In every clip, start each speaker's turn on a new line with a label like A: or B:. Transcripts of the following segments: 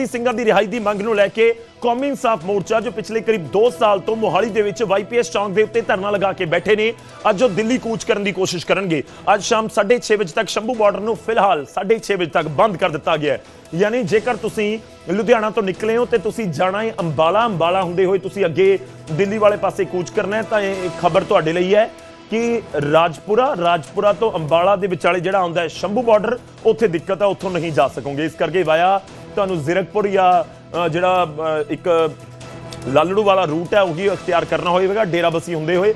A: ਬੰਦੀ ਸਿੰਘਾਂ ਦੀ ਰਿਹਾਈ ਦੀ ਮੰਗ ਨੂੰ ਲੈ ਕੇ ਕੌਮੀ ਇਨਸਾਫ ਮੋਰਚਾ, ਜੋ ਪਿਛਲੇ ਕਰੀਬ 2 ਸਾਲ ਤੋਂ ਮੋਹਾਲੀ ਦੇ ਵਿੱਚ ਵਾਈਪੀਐਸ ਚੌਂਕ ਦੇ ਉੱਤੇ ਧਰਨਾ ਲਗਾ ਕੇ ਬੈਠੇ ਨੇ, ਅੱਜ ਉਹ ਦਿੱਲੀ ਕੂਚ ਕਰਨ ਦੀ ਕੋਸ਼ਿਸ਼ ਕਰਨਗੇ। ਅੱਜ ਸ਼ਾਮ 6:30 ਵਜੇ ਤੱਕ ਸ਼ੰਭੂ ਬਾਰਡਰ ਨੂੰ ਫਿਲਹਾਲ 6:30 ਵਜੇ ਤੱਕ ਬੰਦ ਕਰ ਦਿੱਤਾ ਗਿਆ ਹੈ। ਯਾਨੀ ਜੇਕਰ ਤੁਸੀਂ ਲੁਧਿਆਣਾ ਤੋਂ ਨਿਕਲੇ ਹੋ ਤੇ ਤੁਸੀਂ ਜਾਣਾ ਹੈ ਅੰਬਾਲਾ ਅੰਬਾਲਾ ਹੁੰਦੇ ਹੋਏ ਤੁਸੀਂ ਅੱਗੇ ਦਿੱਲੀ ਵਾਲੇ ਪਾਸੇ ਕੂਚ ਕਰਨਾ ਹੈ, ਤਾਂ ਇਹ ਖਬਰ ਤੁਹਾਡੇ ਲਈ ਹੈ ਕਿ ਰਾਜਪੁਰਾ ਰਾਜਪੁਰਾ ਤੋਂ ਅੰਬਾਲਾ ਦੇ ਵਿਚਾਲੇ ਜਿਹੜਾ ਆਉਂਦਾ ਹੈ ਸ਼ੰਭੂ ਬਾਰਡਰ, ਉੱਥੇ ਦਿੱਕਤ ਹੈ ਉੱਥੋਂ ਨਹੀਂ ਜਾ ਸਕੋਗੇ। ਇਸ ਕਰਕੇ ਵਾਇਆ ਤੁਹਾਨੂੰ ਜ਼ੀਰਕਪੁਰ ਜਾਂ ਜਿਹੜਾ ਅ, ਇੱਕ ਲਾਲੜੂ ਵਾਲਾ ਰੂਟ ਹੈ ਉਹੀ ਅਖਤਿਆਰ ਕਰਨਾ ਹੋਵੇਗਾ ਡੇਰਾਬੱਸੀ ਹੁੰਦੇ ਹੋਏ।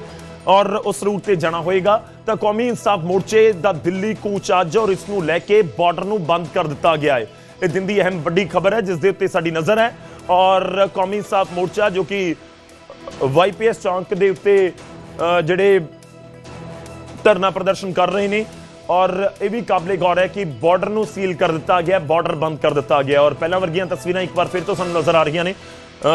A: ਔਰ ਉਸ ਰੂਟ ਤੇ ਜਾਣਾ ਹੋਏਗਾ। ਤਾਂ ਕੌਮੀ ਇਨਸਾਫ ਮੋਰਚੇ ਦਾ ਦਿੱਲੀ ਕੂਚ ਅੱਜ ਔਰ ਇਸ ਨੂੰ ਲੈ ਕੇ ਬਾਰਡਰ ਨੂੰ ਬੰਦ ਕਰ ਦਿੱਤਾ ਗਿਆ ਹੈ। ਇਹ ਦਿਨ ਦੀ ਅਹਿਮ ਵੱਡੀ ਖਬਰ ਹੈ ਜਿਸ ਦੇ ਉੱਤੇ ਸਾਡੀ ਨਜ਼ਰ ਹੈ। ਔਰ ਕੌਮੀ ਇਨਸਾਫ ਮੋਰਚਾ ਜੋ ਕਿ ਵਾਈਪੀਐਸ ਚੌਂਕ ਦੇ ਉੱਤੇ ਅ, ਜਿਹੜੇ ਧਰਨਾ ਪ੍ਰਦਰਸ਼ਨ ਕਰ ਰਹੇ ਨੇ ਔਰ ਇਹ ਵੀ ਕਾਬਲੇ ਗੌਰ ਹੈ ਕਿ ਬਾਰਡਰ ਨੂੰ ਸੀਲ ਕਰ ਦਿੱਤਾ ਗਿਆ, ਬਾਰਡਰ ਬੰਦ ਕਰ ਦਿੱਤਾ ਗਿਆ ਔਰ ਪਹਿਲਾਂ ਵਰਗੀਆਂ ਤਸਵੀਰਾਂ ਇੱਕ ਵਾਰ ਫਿਰ ਤੋਂ ਸਾਨੂੰ ਨਜ਼ਰ ਆ ਰਹੀਆਂ ਨੇ।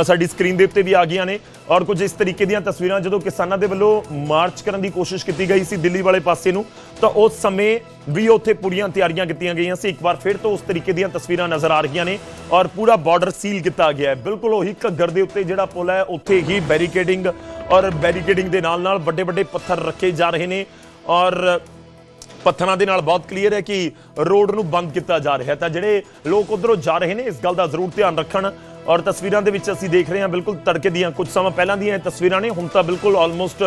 A: ਸਾਡੀ ਸਕਰੀਨ ਦੇ ਉੱਤੇ ਵੀ ਆ ਗਈਆਂ ਨੇ ਔਰ ਕੁਝ ਇਸ ਤਰੀਕੇ ਦੀਆਂ ਤਸਵੀਰਾਂ ਜਦੋਂ ਕਿਸਾਨਾਂ ਦੇ ਵੱਲੋਂ ਮਾਰਚ ਕਰਨ ਦੀ ਕੋਸ਼ਿਸ਼ ਕੀਤੀ ਗਈ ਸੀ ਦਿੱਲੀ ਵਾਲੇ ਪਾਸੇ ਨੂੰ, ਤਾਂ ਉਸ ਸਮੇਂ ਵੀ ਉੱਥੇ ਪੂਰੀਆਂ ਤਿਆਰੀਆਂ ਕੀਤੀਆਂ ਗਈਆਂ ਸੀ। ਇੱਕ ਵਾਰ ਫਿਰ ਤੋਂ ਉਸ ਤਰੀਕੇ ਦੀਆਂ ਤਸਵੀਰਾਂ ਨਜ਼ਰ ਆ ਰਹੀਆਂ ਨੇ ਔਰ ਪੂਰਾ ਬਾਰਡਰ ਸੀਲ ਕੀਤਾ ਗਿਆ ਹੈ। ਬਿਲਕੁਲ ਉਹੀ ਘੱਗਰ ਦੇ ਉੱਤੇ ਜਿਹੜਾ ਪੁਲ ਹੈ, ਉੱਥੇ ਹੀ ਬੈਰੀਕੇਡਿੰਗ ਔਰ ਬੈਰੀਕੇਡਿੰਗ ਦੇ ਨਾਲ ਨਾਲ ਵੱਡੇ ਵੱਡੇ ਪੱਥਰ ਰੱਖੇ ਜਾ ਰਹੇ ਨੇ ਔਰ ਪੱਥਰਾਂ ਦੇ ਨਾਲ ਬਹੁਤ ਕਲੀਅਰ ਹੈ ਕਿ ਰੋਡ ਨੂੰ ਬੰਦ ਕੀਤਾ ਜਾ ਰਿਹਾ ਤਾਂ ਜਿਹੜੇ ਲੋਕ ਉਧਰੋਂ ਜਾ ਰਹੇ ਨੇ, ਇਸ ਗੱਲ ਦਾ ਜ਼ਰੂਰ ਧਿਆਨ ਰੱਖਣ। ਔਰ ਤਸਵੀਰਾਂ ਦੇ ਵਿੱਚ ਅਸੀਂ ਦੇਖ ਰਹੇ ਹਾਂ ਬਿਲਕੁਲ ਤੜਕੇ ਦੀਆਂ ਕੁਝ ਸਮਾਂ ਪਹਿਲਾਂ ਦੀਆਂ ਇਹ ਤਸਵੀਰਾਂ ਨੇ। ਹੁਣ ਤਾਂ ਬਿਲਕੁਲ ਆਲਮੋਸਟ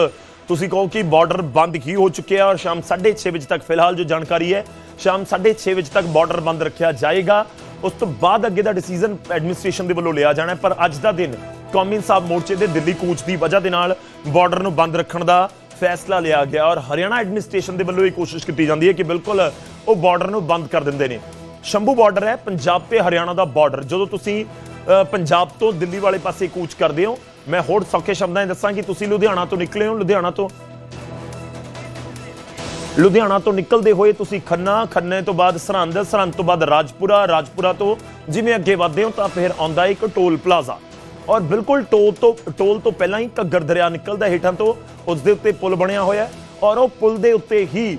A: ਤੁਸੀਂ ਕਹੋ ਕਿ ਬਾਰਡਰ ਬੰਦ ਹੀ ਹੋ ਚੁੱਕਿਆ ਔਰ ਸ਼ਾਮ 6:30 ਵਜੇ ਤੱਕ ਫਿਲਹਾਲ ਜੋ ਜਾਣਕਾਰੀ ਹੈ, ਸ਼ਾਮ 6:30 ਵਜੇ ਤੱਕ ਬਾਰਡਰ ਬੰਦ ਰੱਖਿਆ ਜਾਏਗਾ। ਉਸ ਤੋਂ ਬਾਅਦ ਅੱਗੇ ਦਾ ਡਿਸੀਜਨ ਐਡਮਿਨਿਸਟ੍ਰੇਸ਼ਨ ਦੇ ਵੱਲੋਂ ਲਿਆ ਜਾਣਾ ਪਰ ਅੱਜ ਦਾ ਦਿਨ ਕੌਮੀ ਇਨਸਾਫ ਮੋਰਚੇ ਦੇ ਦਿੱਲੀ ਕੂਚ ਦੀ ਵਜ੍ਹਾ ਦੇ ਨਾਲ ਬਾਰਡਰ ਨੂੰ ਬੰਦ ਰੱਖਣ ਦਾ ਫੈਸਲਾ ਲਿਆ ਗਿਆ ਔਰ ਹਰਿਆਣਾ ਐਡਮਿਨਿਸਟ੍ਰੇਸ਼ਨ ਦੇ ਵੱਲੋਂ ਇਹ ਕੋਸ਼ਿਸ਼ ਕੀਤੀ ਜਾਂਦੀ ਹੈ ਕਿ ਬਿਲਕੁਲ ਉਹ ਬਾਰਡਰ ਨੂੰ ਬੰਦ ਕਰ ਦਿੰਦੇ ਨੇ। ਸ਼ੰਭੂ ਬਾਰਡਰ ਹੈ, ਪੰਜਾਬ ਤੇ ਹਰਿਆਣਾ ਦਾ ਬਾਰਡਰ ਜਦੋਂ ਤੁਸੀਂ ਪੰਜਾਬ ਤੋਂ ਦਿੱਲੀ ਵਾਲੇ ਪਾਸੇ ਕੂਚ ਕਰਦੇ ਹੋ, ਮੈਂ ਹੋਰ ਸੌਖੇ ਸ਼ਬਦਾਂ 'ਚ ਦੱਸਾਂ ਕਿ ਤੁਸੀਂ ਲੁਧਿਆਣਾ ਤੋਂ ਨਿਕਲੇ ਹੋ, ਲੁਧਿਆਣਾ ਤੋਂ। ਲੁਧਿਆਣਾ ਤੋਂ ਨਿਕਲਦੇ ਹੋਏ ਤੁਸੀਂ ਖੰਨਾ, ਖੰਨੇ ਤੋਂ ਬਾਅਦ ਸਰਹੰਦ ਸਰਹੰਦ ਤੋਂ ਬਾਅਦ ਰਾਜਪੁਰਾ ਰਾਜਪੁਰਾ ਤੋਂ ਜਿਵੇਂ ਅੱਗੇ ਵਧਦੇ ਹੋ ਤਾਂ ਫਿਰ ਆਉਂਦਾ ਇੱਕ ਟੋਲ ਪਲਾਜ਼ਾ। ਔਰ ਬਿਲਕੁਲ ਟੋਲ ਤੋਂ ਟੋਲ ਤੋਂ ਪਹਿਲਾਂ ਹੀ ਘੱਗਰ ਦਰਿਆ ਨਿਕਲਦਾ ਹੇਠਾਂ ਤੋਂ, ਉਸ ਦੇ ਉੱਤੇ ਪੁਲ ਬਣਿਆ ਹੋਇਆ ਔਰ ਉਹ ਪੁਲ ਦੇ ਉੱਤੇ ਹੀ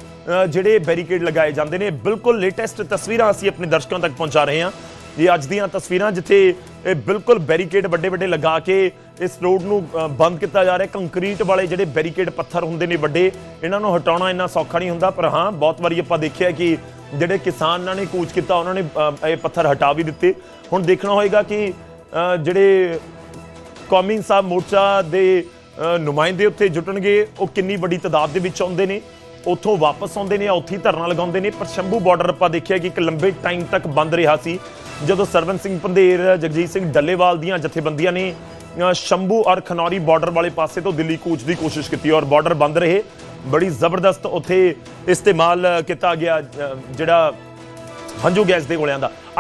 A: ਜਿਹੜੇ ਬੈਰੀਕੇਡ ਲਗਾਏ ਜਾਂਦੇ ਨੇ। ਬਿਲਕੁਲ ਲੇਟੈਸਟ ਤਸਵੀਰਾਂ ਅਸੀਂ ਆਪਣੇ ਦਰਸ਼ਕਾਂ ਤੱਕ ਪਹੁੰਚਾ ਰਹੇ ਹਾਂ। ਇਹ ਅੱਜ ਦੀਆਂ ਤਸਵੀਰਾਂ ਜਿੱਥੇ ਇਹ ਬਿਲਕੁਲ ਬੈਰੀਕੇਡ ਵੱਡੇ ਵੱਡੇ ਲਗਾ ਕੇ ਇਸ ਰੋਡ ਨੂੰ ਬੰਦ ਕੀਤਾ ਜਾ ਰਿਹਾ ਕੰਕਰੀਟ ਵਾਲੇ ਜਿਹੜੇ ਬੈਰੀਕੇਡ ਪੱਥਰ ਹੁੰਦੇ ਨੇ ਵੱਡੇ, ਇਹਨਾਂ ਨੂੰ ਹਟਾਉਣਾ ਇੰਨਾ ਸੌਖਾ ਨਹੀਂ ਹੁੰਦਾ। ਪਰ ਹਾਂ, ਬਹੁਤ ਵਾਰੀ ਆਪਾਂ ਦੇਖਿਆ ਕਿ ਜਿਹੜੇ ਕਿਸਾਨਾਂ ਨੇ, ਕੂਚ ਕੀਤਾ, ਉਹਨਾਂ ਨੇ ਇਹ ਪੱਥਰ ਹਟਾ ਵੀ ਦਿੱਤੇ। ਹੁਣ ਦੇਖਣਾ ਹੋਏਗਾ ਕਿ ਜਿਹੜੇ ਕੌਮੀ ਇਨਸਾਫ ਮੋਰਚਾ ਦੇ ਨੁਮਾਇੰਦੇ ਉੱਥੇ ਜੁਟਣਗੇ, ਉਹ ਕਿੰਨੀ ਵੱਡੀ ਤਾਦਾਦ ਦੇ ਵਿੱਚ ਆਉਂਦੇ ਨੇ? ਉੱਥੋਂ ਵਾਪਸ ਆਉਂਦੇ ਨੇ ਉੱਥੇ ਹੀ ਧਰਨਾ ਲਗਾਉਂਦੇ ਨੇ? ਪਰ ਸ਼ੰਭੂ ਬਾਰਡਰ ਆਪਾਂ ਦੇਖਿਆ ਕਿ ਇੱਕ ਲੰਬੇ ਟਾਈਮ ਤੱਕ ਬੰਦ ਰਿਹਾ ਸੀ। ਜਦੋਂ ਸਰਵਨ ਸਿੰਘ ਪੰਧੇਰ ਜਗਜੀਤ ਸਿੰਘ ਡੱਲੇਵਾਲ ਦੀਆਂ ਜਥੇਬੰਦੀਆਂ ਨੇ ਸ਼ੰਭੂ ਔਰ ਖਨੌਰੀ ਬਾਰਡਰ ਵਾਲੇ ਪਾਸੇ ਤੋਂ ਦਿੱਲੀ ਕੂਚ ਦੀ ਕੋਸ਼ਿਸ਼ ਕੀਤੀ ਔਰ ਬਾਰਡਰ ਬੰਦ ਰਹੇ। ਬੜੀ ਜ਼ਬਰਦਸਤ ਉੱਥੇ ਇਸਤੇਮਾਲ ਕੀਤਾ ਗਿਆ ਜਿਹੜਾ ਹੰਝੂ ਗੈਸ ਦੇ ਗੋਲਿਆਂ ਦਾ।